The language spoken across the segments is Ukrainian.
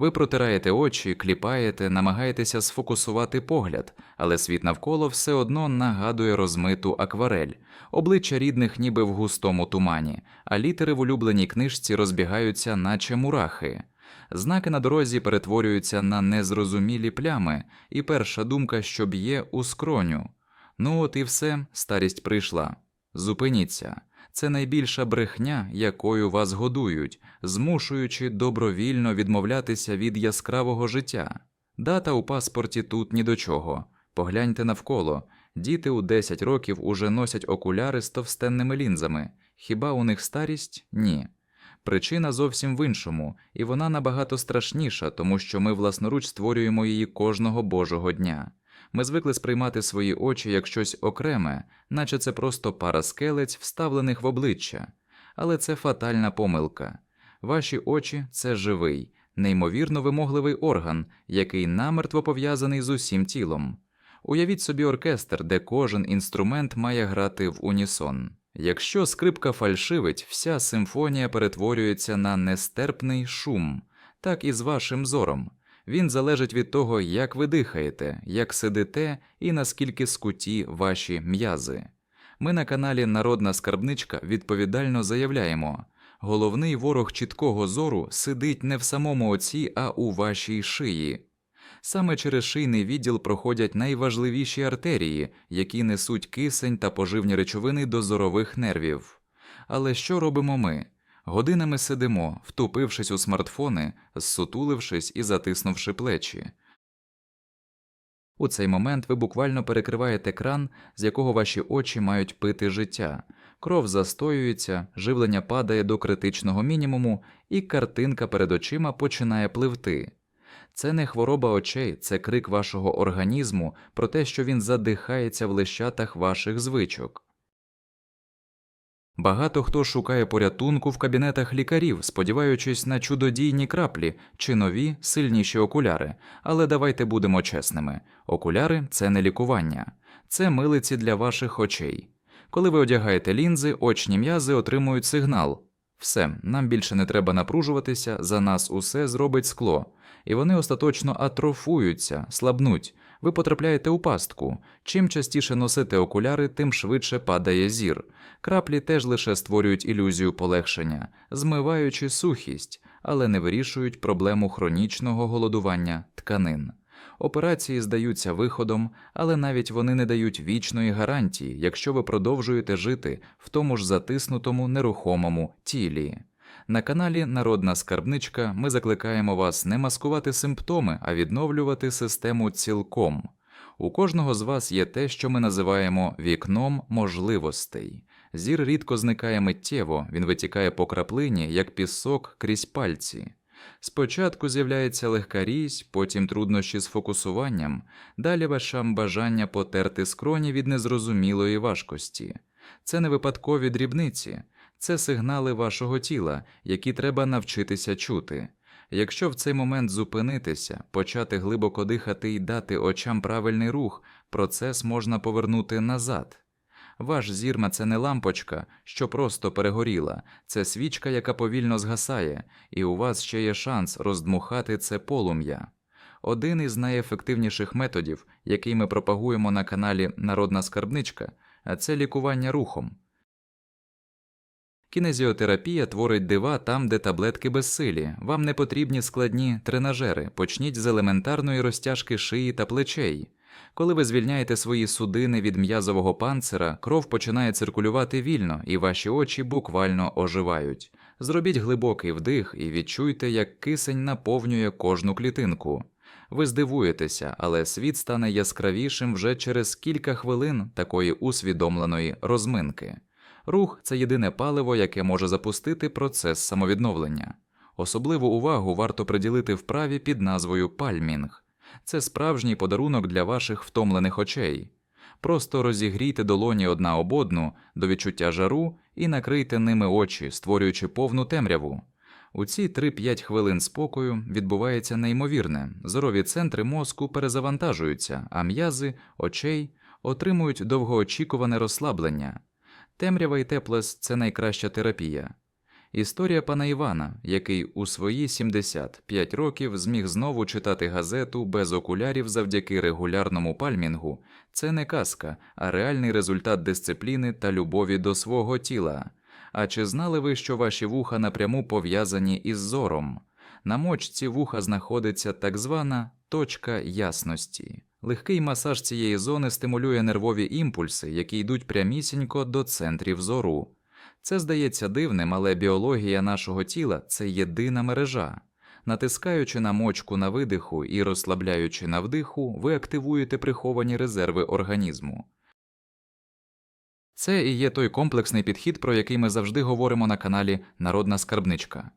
Ви протираєте очі, кліпаєте, намагаєтеся сфокусувати погляд, але світ навколо все одно нагадує розмиту акварель, обличчя рідних ніби в густому тумані, а літери в улюбленій книжці розбігаються, наче мурахи. Знаки на дорозі перетворюються на незрозумілі плями, і перша думка, що б'є у скроню. Ну от і все, старість прийшла. Зупиніться. Це найбільша брехня, якою вас годують, змушуючи добровільно відмовлятися від яскравого життя. Дата у паспорті тут ні до чого. Погляньте навколо. Діти у 10 років уже носять окуляри з товстенними лінзами. Хіба у них старість? Ні. Причина зовсім в іншому, і вона набагато страшніша, тому що ми власноруч створюємо її кожного божого дня. Ми звикли сприймати свої очі як щось окреме, наче це просто пара скелець, вставлених в обличчя. Але це фатальна помилка. Ваші очі це живий, неймовірно вимогливий орган, який намертво пов'язаний з усім тілом. Уявіть собі оркестр, де кожен інструмент має грати в унісон. Якщо скрипка фальшивить, вся симфонія перетворюється на нестерпний шум, так і з вашим зором. Він залежить від того, як ви дихаєте, як сидите і наскільки скуті ваші м'язи. Ми на каналі Народна Скарбничка відповідально заявляємо: головний ворог чіткого зору сидить не в самому оці, а у вашій шиї. Саме через шийний відділ проходять найважливіші артерії, які несуть кисень та поживні речовини до зорових нервів. Але що робимо ми? Годинами сидимо, втупившись у смартфони, зсутулившись і затиснувши плечі. У цей момент ви буквально перекриваєте кран, з якого ваші очі мають пити життя, кров застоюється, живлення падає до критичного мінімуму, і картинка перед очима починає пливти. Це не хвороба очей, це крик вашого організму про те, що він задихається в лещатах ваших звичок. Багато хто шукає порятунку в кабінетах лікарів, сподіваючись на чудодійні краплі чи нові сильніші окуляри. Але давайте будемо чесними: окуляри це не лікування, це милиці для ваших очей. Коли ви одягаєте лінзи, очні м'язи отримують сигнал. Все, нам більше не треба напружуватися, за нас усе зробить скло, і вони остаточно атрофуються, слабнуть. Ви потрапляєте у пастку. Чим частіше носите окуляри, тим швидше падає зір. Краплі теж лише створюють ілюзію полегшення, змиваючи сухість, але не вирішують проблему хронічного голодування тканин. Операції здаються виходом, але навіть вони не дають вічної гарантії, якщо ви продовжуєте жити в тому ж затиснутому нерухомому тілі. На каналі Народна Скарбничка ми закликаємо вас не маскувати симптоми, а відновлювати систему цілком. У кожного з вас є те, що ми називаємо вікном можливостей. Зір рідко зникає миттєво, він витікає по краплині, як пісок крізь пальці. Спочатку з'являється легка різь, потім труднощі з фокусуванням, далі вашам бажання потерти скроні від незрозумілої важкості. Це не випадкові дрібниці, це сигнали вашого тіла, які треба навчитися чути. Якщо в цей момент зупинитися, почати глибоко дихати і дати очам правильний рух, процес можна повернути назад. Ваш зірма це не лампочка, що просто перегоріла, це свічка, яка повільно згасає, і у вас ще є шанс роздмухати це полум'я. Один із найефективніших методів, який ми пропагуємо на каналі Народна Скарбничка, це лікування рухом. Кінезіотерапія творить дива там, де таблетки безсилі. Вам не потрібні складні тренажери. Почніть з елементарної розтяжки шиї та плечей. Коли ви звільняєте свої судини від м'язового панцира, кров починає циркулювати вільно, і ваші очі буквально оживають. Зробіть глибокий вдих і відчуйте, як кисень наповнює кожну клітинку. Ви здивуєтеся, але світ стане яскравішим вже через кілька хвилин такої усвідомленої розминки. Рух це єдине паливо, яке може запустити процес самовідновлення. Особливу увагу варто приділити вправі під назвою пальмінг. Це справжній подарунок для ваших втомлених очей. Просто розігрійте долоні одна об одну до відчуття жару і накрийте ними очі, створюючи повну темряву. У ці 3-5 хвилин спокою відбувається неймовірне, зорові центри мозку перезавантажуються, а м'язи очей отримують довгоочікуване розслаблення. Темрява і теплес це найкраща терапія. Історія пана Івана, який у свої 75 років зміг знову читати газету без окулярів завдяки регулярному пальмінгу, це не казка, а реальний результат дисципліни та любові до свого тіла. А чи знали ви, що ваші вуха напряму пов'язані із зором? На мочці вуха знаходиться так звана точка ясності. Легкий масаж цієї зони стимулює нервові імпульси, які йдуть прямісінько до центрів зору. Це здається дивним, але біологія нашого тіла це єдина мережа. Натискаючи на мочку на видиху і розслабляючи на вдиху, ви активуєте приховані резерви організму. Це і є той комплексний підхід, про який ми завжди говоримо на каналі Народна Скарбничка.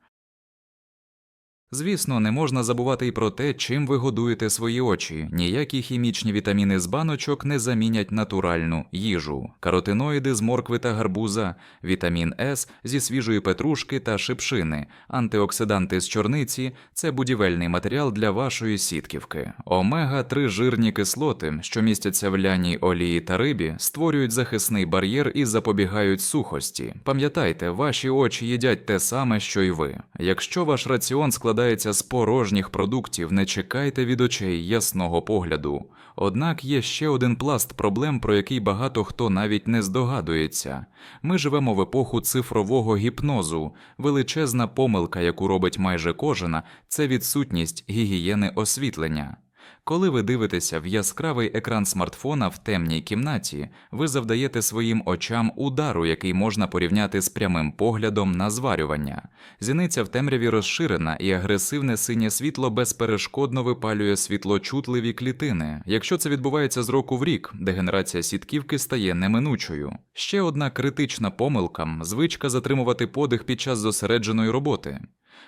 Звісно, не можна забувати і про те, чим ви годуєте свої очі. Ніякі хімічні вітаміни з баночок не замінять натуральну їжу, каротиноїди з моркви та гарбуза, вітамін С зі свіжої петрушки та шипшини, антиоксиданти з чорниці це будівельний матеріал для вашої сітківки. Омега 3 жирні кислоти, що містяться в ляній олії та рибі, створюють захисний бар'єр і запобігають сухості. Пам'ятайте, ваші очі їдять те саме, що й ви. Якщо ваш раціон складає складається з порожніх продуктів, не чекайте від очей ясного погляду. Однак є ще один пласт проблем, про який багато хто навіть не здогадується. Ми живемо в епоху цифрового гіпнозу. Величезна помилка, яку робить майже кожен, це відсутність гігієни освітлення. Коли ви дивитеся в яскравий екран смартфона в темній кімнаті, ви завдаєте своїм очам удару, який можна порівняти з прямим поглядом на зварювання. Зіниця в темряві розширена і агресивне синє світло безперешкодно випалює світлочутливі клітини. Якщо це відбувається з року в рік, дегенерація сітківки стає неминучою. Ще одна критична помилка звичка затримувати подих під час зосередженої роботи.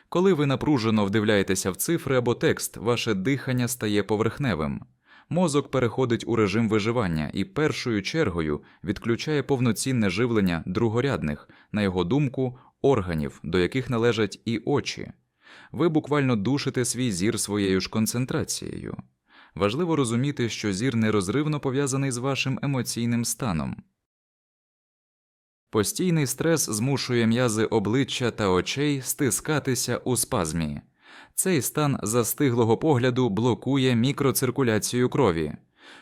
Коли ви напружено вдивляєтеся в цифри або текст, ваше дихання стає поверхневим. Мозок переходить у режим виживання і першою чергою відключає повноцінне живлення другорядних, на його думку, органів, до яких належать і очі. Ви буквально душите свій зір своєю ж концентрацією. Важливо розуміти, що зір нерозривно пов'язаний з вашим емоційним станом. Постійний стрес змушує м'язи обличчя та очей стискатися у спазмі. Цей стан застиглого погляду блокує мікроциркуляцію крові.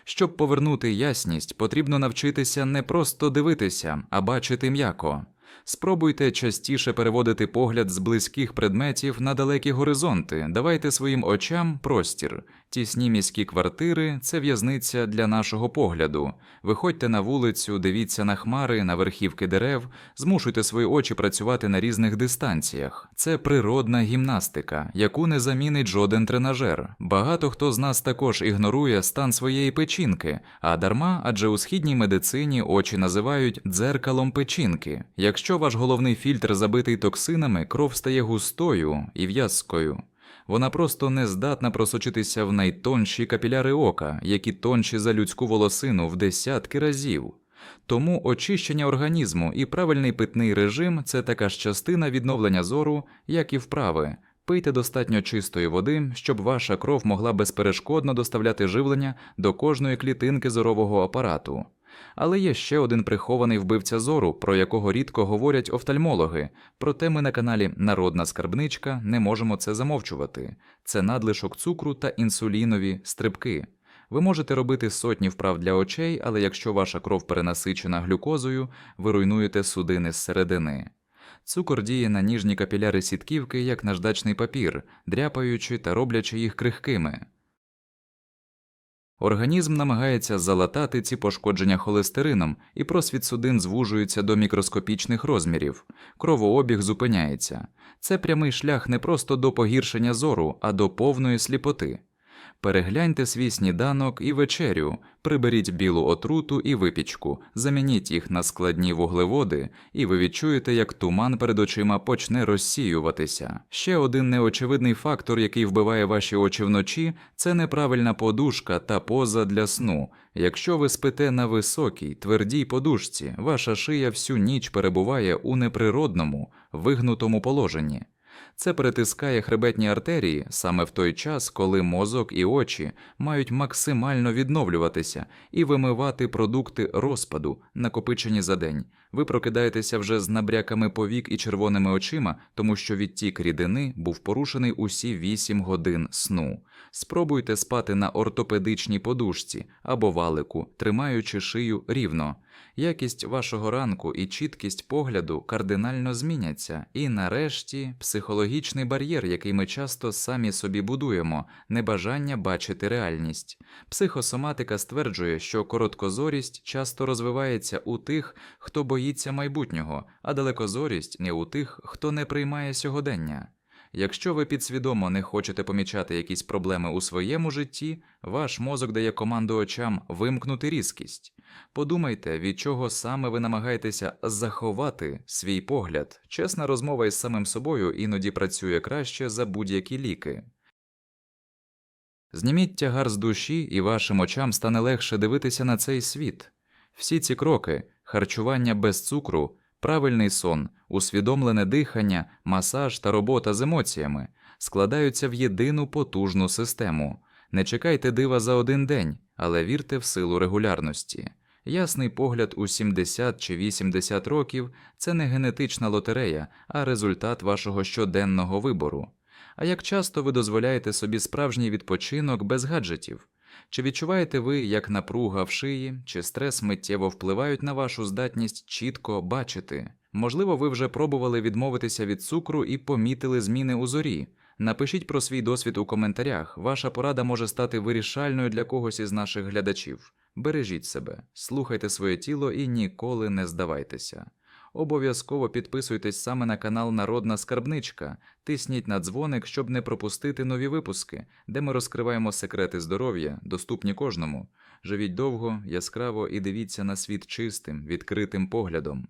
Щоб повернути ясність, потрібно навчитися не просто дивитися, а бачити м'яко. Спробуйте частіше переводити погляд з близьких предметів на далекі горизонти, давайте своїм очам простір. Тісні міські квартири це в'язниця для нашого погляду. Виходьте на вулицю, дивіться на хмари, на верхівки дерев, змушуйте свої очі працювати на різних дистанціях. Це природна гімнастика, яку не замінить жоден тренажер. Багато хто з нас також ігнорує стан своєї печінки, а дарма, адже у східній медицині очі називають дзеркалом печінки. Якщо ваш головний фільтр забитий токсинами, кров стає густою і в'язкою. Вона просто не здатна просочитися в найтонші капіляри ока, які тонші за людську волосину в десятки разів. Тому очищення організму і правильний питний режим це така ж частина відновлення зору, як і вправи. Пийте достатньо чистої води, щоб ваша кров могла безперешкодно доставляти живлення до кожної клітинки зорового апарату. Але є ще один прихований вбивця зору, про якого рідко говорять офтальмологи, проте ми на каналі Народна Скарбничка не можемо це замовчувати. Це надлишок цукру та інсулінові стрибки. Ви можете робити сотні вправ для очей, але якщо ваша кров перенасичена глюкозою, ви руйнуєте судини зсередини. Цукор діє на ніжні капіляри сітківки як наждачний папір, дряпаючи та роблячи їх крихкими. Організм намагається залатати ці пошкодження холестерином, і просвіт судин звужується до мікроскопічних розмірів, кровообіг зупиняється. Це прямий шлях не просто до погіршення зору, а до повної сліпоти. Перегляньте свій сніданок і вечерю, приберіть білу отруту і випічку, замініть їх на складні вуглеводи, і ви відчуєте, як туман перед очима почне розсіюватися. Ще один неочевидний фактор, який вбиває ваші очі вночі, це неправильна подушка та поза для сну. Якщо ви спите на високій, твердій подушці, ваша шия всю ніч перебуває у неприродному, вигнутому положенні. Це перетискає хребетні артерії саме в той час, коли мозок і очі мають максимально відновлюватися і вимивати продукти розпаду, накопичені за день. Ви прокидаєтеся вже з набряками повік і червоними очима, тому що відтік рідини був порушений усі 8 годин сну. Спробуйте спати на ортопедичній подушці або валику, тримаючи шию рівно. Якість вашого ранку і чіткість погляду кардинально зміняться, і нарешті психологічний бар'єр, який ми часто самі собі будуємо, небажання бачити реальність. Психосоматика стверджує, що короткозорість часто розвивається у тих, хто боїться майбутнього, а далекозорість не у тих, хто не приймає сьогодення. Якщо ви підсвідомо не хочете помічати якісь проблеми у своєму житті, ваш мозок дає команду очам вимкнути різкість. Подумайте, від чого саме ви намагаєтеся заховати свій погляд. Чесна розмова із самим собою іноді працює краще за будь-які ліки. Зніміть тягар з душі, і вашим очам стане легше дивитися на цей світ. Всі ці кроки харчування без цукру, правильний сон, усвідомлене дихання, масаж та робота з емоціями складаються в єдину потужну систему. Не чекайте дива за один день, але вірте в силу регулярності. Ясний погляд у 70 чи 80 років це не генетична лотерея, а результат вашого щоденного вибору. А як часто ви дозволяєте собі справжній відпочинок без гаджетів? Чи відчуваєте ви, як напруга в шиї чи стрес миттєво впливають на вашу здатність чітко бачити? Можливо, ви вже пробували відмовитися від цукру і помітили зміни у зорі. Напишіть про свій досвід у коментарях. Ваша порада може стати вирішальною для когось із наших глядачів. Бережіть себе, слухайте своє тіло і ніколи не здавайтеся. Обов'язково підписуйтесь саме на канал Народна Скарбничка, тисніть на дзвоник, щоб не пропустити нові випуски, де ми розкриваємо секрети здоров'я, доступні кожному. Живіть довго, яскраво і дивіться на світ чистим, відкритим поглядом.